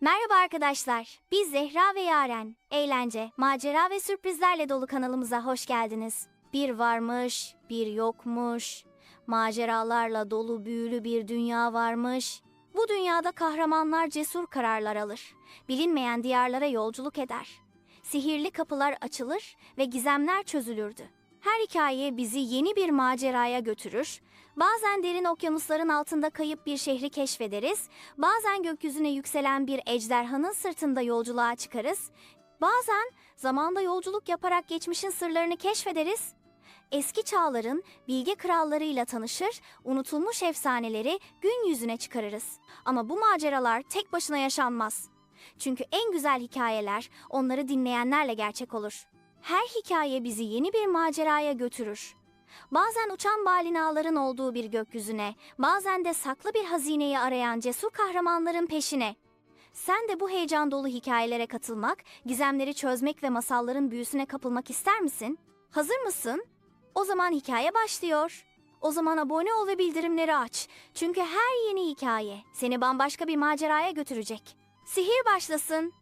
Merhaba arkadaşlar. Biz Zehra ve Yaren. Eğlence, macera ve sürprizlerle dolu kanalımıza hoş geldiniz. Bir varmış, bir yokmuş. Maceralarla dolu büyülü bir dünya varmış. Bu dünyada kahramanlar cesur kararlar alır. Bilinmeyen diyarlara yolculuk eder. Sihirli kapılar açılır ve gizemler çözülürdü. Her hikaye bizi yeni bir maceraya götürür. Bazen derin okyanusların altında kayıp bir şehri keşfederiz. Bazen gökyüzüne yükselen bir ejderhanın sırtında yolculuğa çıkarız. Bazen zamanda yolculuk yaparak geçmişin sırlarını keşfederiz. Eski çağların bilge krallarıyla tanışır, unutulmuş efsaneleri gün yüzüne çıkarırız. Ama bu maceralar tek başına yaşanmaz. Çünkü en güzel hikayeler onları dinleyenlerle gerçek olur. Her hikaye bizi yeni bir maceraya götürür. Bazen uçan balinaların olduğu bir gökyüzüne, bazen de saklı bir hazineyi arayan cesur kahramanların peşine. Sen de bu heyecan dolu hikayelere katılmak, gizemleri çözmek ve masalların büyüsüne kapılmak ister misin? Hazır mısın? O zaman hikaye başlıyor. O zaman abone ol ve bildirimleri aç. Çünkü her yeni hikaye seni bambaşka bir maceraya götürecek. Sihir başlasın.